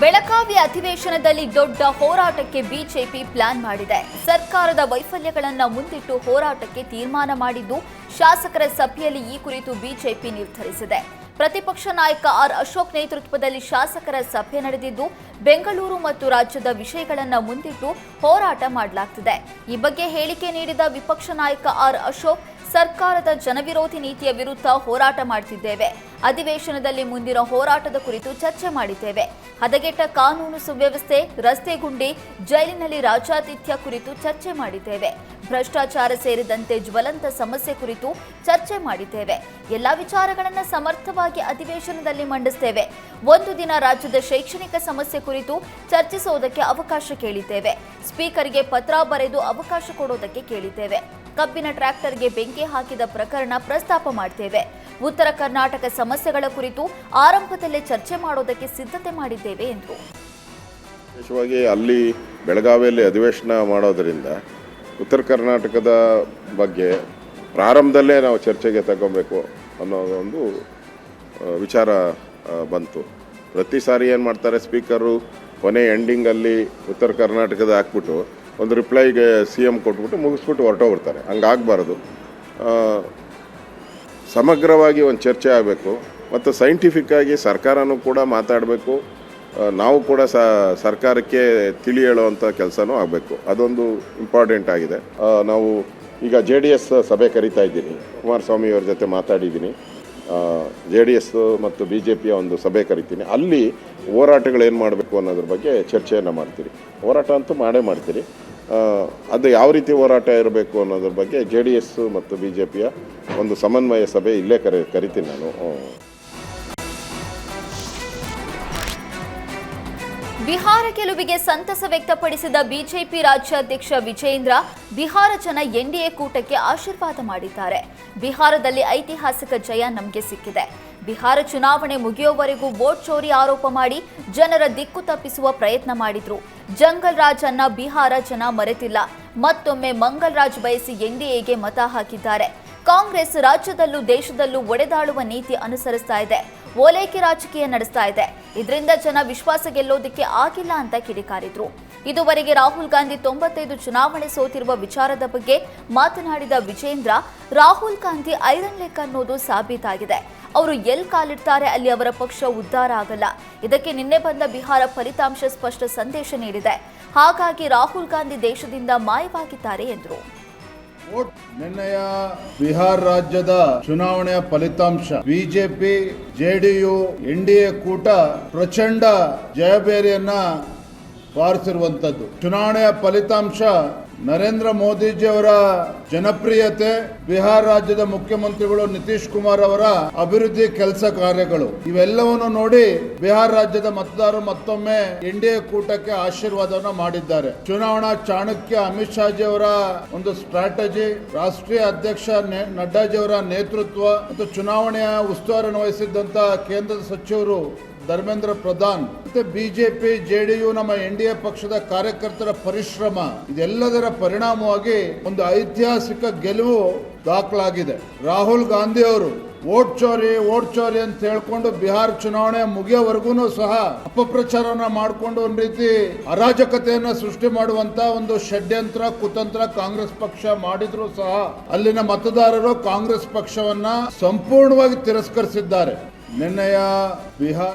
ಬೆಳಗಾವಿ ಅಧಿವೇಶನದಲ್ಲಿ ದೊಡ್ಡ ಹೋರಾಟಕ್ಕೆ ಬಿಜೆಪಿ ಪ್ಲಾನ್ ಮಾಡಿದೆ. ಸರ್ಕಾರದ ವೈಫಲ್ಯಗಳನ್ನು ಮುಂದಿಟ್ಟು ಹೋರಾಟಕ್ಕೆ ತೀರ್ಮಾನ ಮಾಡಿದ್ದು ಶಾಸಕರ ಸಭೆಯಲ್ಲಿ ಈ ಕುರಿತು ಬಿಜೆಪಿ ನಿರ್ಧರಿಸಿದೆ. ಪ್ರತಿಪಕ್ಷ ನಾಯಕ ಆರ್ ಅಶೋಕ್ ನೇತೃತ್ವದಲ್ಲಿ ಶಾಸಕರ ಸಭೆ ನಡೆದಿದ್ದು, ಬೆಂಗಳೂರು ಮತ್ತು ರಾಜ್ಯದ ವಿಷಯಗಳನ್ನು ಮುಂದಿಟ್ಟು ಹೋರಾಟ ಮಾಡಲಾಗ್ತಿದೆ. ಈ ಬಗ್ಗೆ ಹೇಳಿಕೆ ನೀಡಿದ ವಿಪಕ್ಷ ನಾಯಕ ಆರ್ ಅಶೋಕ್ ಸರ್ಕಾರದ ಜನವಿರೋಧಿ ನೀತಿಯ ವಿರುದ್ಧ ಹೋರಾಟ ಮಾಡುತ್ತಿದ್ದೇವೆ ಅಧಿವೇಶನದಲ್ಲಿ ಮುಂದಿನ ಹೋರಾಟದ ಕುರಿತು ಚರ್ಚೆ ಮಾಡಿದ್ದೇವೆ. ಹದಗೆಟ್ಟ ಕಾನೂನು ಸುವ್ಯವಸ್ಥೆ, ರಸ್ತೆ ಗುಂಡಿ, ಜೈಲಿನಲ್ಲಿ ರಾಜಾತಿಥ್ಯ ಕುರಿತು ಚರ್ಚೆ ಮಾಡಿದ್ದೇವೆ. ಭ್ರಷ್ಟಾಚಾರ ಸೇರಿದಂತೆ ಜ್ವಲಂತ ಸಮಸ್ಯೆ ಕುರಿತು ಚರ್ಚೆ ಮಾಡಿದ್ದೇವೆ. ಎಲ್ಲ ವಿಚಾರಗಳನ್ನು ಸಮರ್ಥವಾಗಿ ಅಧಿವೇಶನದಲ್ಲಿ ಮಂಡಿಸ್ತೇವೆ. ಒಂದು ದಿನ ರಾಜ್ಯದ ಶೈಕ್ಷಣಿಕ ಸಮಸ್ಯೆ ಕುರಿತು ಚರ್ಚಿಸುವುದಕ್ಕೆ ಅವಕಾಶ ಕೇಳಿದ್ದೇವೆ. ಸ್ಪೀಕರ್ಗೆ ಪತ್ರ ಬರೆದು ಅವಕಾಶ ಕೊಡೋದಕ್ಕೆ ಕೇಳಿದ್ದೇವೆ. ಕಬ್ಬಿನ ಟ್ರ್ಯಾಕ್ಟರ್ಗೆ ಬೆಂಕಿ ಹಾಕಿದ ಪ್ರಕರಣ ಪ್ರಸ್ತಾಪ ಮಾಡ್ತೇವೆ. ಉತ್ತರ ಕರ್ನಾಟಕ ಸಮಸ್ಯೆಗಳ ಕುರಿತು ಆರಂಭದಲ್ಲೇ ಚರ್ಚೆ ಮಾಡೋದಕ್ಕೆ ಸಿದ್ಧತೆ ಮಾಡಿದ್ದೇವೆ ಎಂದರು. ವಿಶೇಷವಾಗಿ ಅಲ್ಲಿ ಬೆಳಗಾವಿಯಲ್ಲಿ ಅಧಿವೇಶನ ಮಾಡೋದರಿಂದ ಉತ್ತರ ಕರ್ನಾಟಕದ ಬಗ್ಗೆ ಪ್ರಾರಂಭದಲ್ಲೇ ನಾವು ಚರ್ಚೆಗೆ ತಗೊಬೇಕು ಅನ್ನೋದೊಂದು ವಿಚಾರ ಬಂತು. ಪ್ರತಿ ಸಾರಿ ಏನು ಮಾಡ್ತಾರೆ ಸ್ಪೀಕರು ಕೊನೆ ಎಂಡಿಂಗಲ್ಲಿ ಉತ್ತರ ಕರ್ನಾಟಕದ ಹಾಕ್ಬಿಟ್ಟು ಒಂದು ರಿಪ್ಲೈಗೆ ಸಿ ಎಂ ಕೊಟ್ಬಿಟ್ಟು ಮುಗಿಸ್ಬಿಟ್ಟು ಹೊರಟೋಗ್ಬಿಡ್ತಾರೆ ಹಂಗಾಗಬಾರ್ದು. ಸಮಗ್ರವಾಗಿ ಒಂದು ಚರ್ಚೆ ಆಗಬೇಕು ಮತ್ತು ಸೈಂಟಿಫಿಕ್ಕಾಗಿ ಸರ್ಕಾರನೂ ಕೂಡ ಮಾತಾಡಬೇಕು. ನಾವು ಕೂಡ ಸರ್ಕಾರಕ್ಕೆ ತಿಳಿ ಹೇಳುವಂಥ ಕೆಲಸನೂ ಆಗಬೇಕು. ಅದೊಂದು ಇಂಪಾರ್ಟೆಂಟ್ ಆಗಿದೆ. ನಾವು ಈಗ ಜೆ ಡಿ ಎಸ್ ಸಭೆ ಕರಿತಾ ಇದ್ದೀನಿ. ಕುಮಾರಸ್ವಾಮಿ ಅವ್ರ ಜೊತೆ ಮಾತಾಡಿದ್ದೀನಿ. ಜೆ ಡಿ ಎಸ್ ಮತ್ತು ಬಿ ಜೆ ಪಿಯ ಒಂದು ಸಭೆ ಕರಿತೀನಿ. ಅಲ್ಲಿ ಹೋರಾಟಗಳು ಏನು ಮಾಡಬೇಕು ಅನ್ನೋದ್ರ ಬಗ್ಗೆ ಚರ್ಚೆಯನ್ನು ಮಾಡ್ತೀರಿ. ಹೋರಾಟ ಅಂತೂ ಮಾಡೇ ಮಾಡ್ತೀರಿ. ಅದು ಯಾವ ರೀತಿ ಹೋರಾಟ ಇರಬೇಕು ಅನ್ನೋದ್ರ ಬಗ್ಗೆ ಜೆ ಡಿ ಎಸ್ ಮತ್ತು ಬಿ ಜೆ ಪಿಯ ಒಂದು ಸಮನ್ವಯ ಸಭೆ ಇಲ್ಲೇ ಕರೆ, ಕರಿತೀನಿ ನಾನು. ಬಿಹಾರ ಗೆಲುವಿಗೆ ಸಂತಸ ವ್ಯಕ್ತಪಡಿಸಿದ ಬಿಜೆಪಿ ರಾಜ್ಯಾಧ್ಯಕ್ಷ ವಿಜೇಂದ್ರ ಬಿಹಾರ ಜನ ಎನ್ಡಿಎ ಕೂಟಕ್ಕೆ ಆಶೀರ್ವಾದ ಮಾಡಿದ್ದಾರೆ. ಬಿಹಾರದಲ್ಲಿ ಐತಿಹಾಸಿಕ ಜಯ ನಮಗೆ ಸಿಕ್ಕಿದೆ. ಬಿಹಾರ ಚುನಾವಣೆ ಮುಗಿಯುವವರೆಗೂ ವೋಟ್ ಚೋರಿ ಆರೋಪ ಮಾಡಿ ಜನರ ದಿಕ್ಕು ತಪ್ಪಿಸುವ ಪ್ರಯತ್ನ ಮಾಡಿದ್ರು. ಜಂಗಲ್ ರಾಜ್ ಅನ್ನ ಬಿಹಾರ ಜನ ಮರೆತಿಲ್ಲ. ಮತ್ತೊಮ್ಮೆ ಮಂಗಲ್ ರಾಜ್ ಬಯಸಿ ಎನ್ಡಿಎಗೆ ಮತ ಹಾಕಿದ್ದಾರೆ. ಕಾಂಗ್ರೆಸ್ ರಾಜ್ಯದಲ್ಲೂ ದೇಶದಲ್ಲೂ ಒಡೆದಾಳುವ ನೀತಿ ಅನುಸರಿಸ್ತಾ ಇದೆ. ಓಲೈಕೆ ರಾಜಕೀಯ ನಡೆಸ್ತಾ ಇದೆ. ಇದರಿಂದ ಜನ ವಿಶ್ವಾಸ ಗೆಲ್ಲೋದಕ್ಕೆ ಆಗಿಲ್ಲ ಅಂತ ಕಿಡಿಕಾರಿದ್ರು. ಇದುವರೆಗೆ ರಾಹುಲ್ ಗಾಂಧಿ ತೊಂಬತ್ತೈದು ಚುನಾವಣೆ ಸೋತಿರುವ ವಿಚಾರದ ಬಗ್ಗೆ ಮಾತನಾಡಿದ ವಿಜೇಂದ್ರ, ರಾಹುಲ್ ಗಾಂಧಿ ಐರನ್ ಲೆಕ್ ಅನ್ನೋದು ಸಾಬೀತಾಗಿದೆ. ಅವರು ಎಲ್ ಕಾಲಿಡ್ತಾರೆ ಅಲ್ಲಿ ಅವರ ಪಕ್ಷ ಉದ್ಧಾರ ಆಗಲ್ಲ. ಇದಕ್ಕೆ ನಿನ್ನೆ ಬಂದ ಬಿಹಾರ ಫಲಿತಾಂಶ ಸ್ಪಷ್ಟ ಸಂದೇಶ ನೀಡಿದೆ. ಹಾಗಾಗಿ ರಾಹುಲ್ ಗಾಂಧಿ ದೇಶದಿಂದ ಮಾಯವಾಗಿದ್ದಾರೆ ಎಂದರು. ನಿನ್ನೆಯ ಬಿಹಾರ್ ರಾಜ್ಯದ ಚುನಾವಣೆಯ ಫಲಿತಾಂಶ. ಬಿಜೆಪಿ, ಜೆಡಿಯು ಎನ್ಡಿಎ ಕೂಟ ಪ್ರಚಂಡ ಜಯಬೇರಿಯನ್ನ ಬಾರಿಸಿರುವಂತದ್ದು ಚುನಾವಣೆಯ ಫಲಿತಾಂಶ ನರೇಂದ್ರ ಮೋದಿಜಿಯವರ ಜನಪ್ರಿಯತೆ, ಬಿಹಾರ ರಾಜ್ಯದ ಮುಖ್ಯಮಂತ್ರಿಗಳು ನಿತೀಶ್ ಕುಮಾರ್ ಅವರ ಅಭಿವೃದ್ಧಿ ಕೆಲಸ ಕಾರ್ಯಗಳು. ಇವೆಲ್ಲವನ್ನು ನೋಡಿ ಬಿಹಾರ ರಾಜ್ಯದ ಮತದಾರರು ಮತ್ತೊಮ್ಮೆ ಎನ್ಡಿಎ ಕೂಟಕ್ಕೆ ಆಶೀರ್ವಾದವನ್ನು ಮಾಡಿದ್ದಾರೆ. ಚುನಾವಣಾ ಚಾಣಕ್ಯ ಅಮಿತ್ ಶಾಜಿ ಅವರ ಒಂದು ಸ್ಟ್ರಾಟಜಿ ರಾಷ್ಟ್ರೀಯ ಅಧ್ಯಕ್ಷ ನೆ- ನಡ್ಡಾಜಿ ಅವರ ನೇತೃತ್ವ ಮತ್ತು ಚುನಾವಣೆಯ ಉಸ್ತುವಾರಿ ವಹಿಸಿದ್ದಂತ ಕೇಂದ್ರದ ಸಚಿವರು ಧರ್ಮೇಂದ್ರ ಪ್ರಧಾನ್ ಮತ್ತೆ ಬಿಜೆಪಿ, ಜೆಡಿಯು ನಮ್ಮ ಎನ್ ಪಕ್ಷದ ಕಾರ್ಯಕರ್ತರ ಪರಿಶ್ರಮ, ಇದೆಲ್ಲದರ ಪರಿಣಾಮವಾಗಿ ಒಂದು ಐತಿಹಾಸಿಕ ಗೆಲುವು ದಾಖಲಾಗಿದೆ. ರಾಹುಲ್ ಗಾಂಧಿ ಅವರು, ಓಟ್ ಚೋರಿ ಓಟ್ ಚೋರಿ ಅಂತ ಹೇಳ್ಕೊಂಡು ಬಿಹಾರ್ ಚುನಾವಣೆ ಮುಗಿಯೋವರೆಗೂ ಸಹ ಅಪಪ್ರಚಾರವನ್ನ ಮಾಡಿಕೊಂಡು ಒಂದು ರೀತಿ ಅರಾಜಕತೆಯನ್ನ ಸೃಷ್ಟಿ ಮಾಡುವಂತ ಒಂದು ಷಡ್ಯಂತ್ರ, ಕುತಂತ್ರ ಕಾಂಗ್ರೆಸ್ ಪಕ್ಷ ಮಾಡಿದ್ರು ಸಹ ಅಲ್ಲಿನ ಮತದಾರರು ಕಾಂಗ್ರೆಸ್ ಪಕ್ಷವನ್ನ ಸಂಪೂರ್ಣವಾಗಿ ತಿರಸ್ಕರಿಸಿದ್ದಾರೆ. ನಿನ್ನೆಯ ಬಿಹಾರ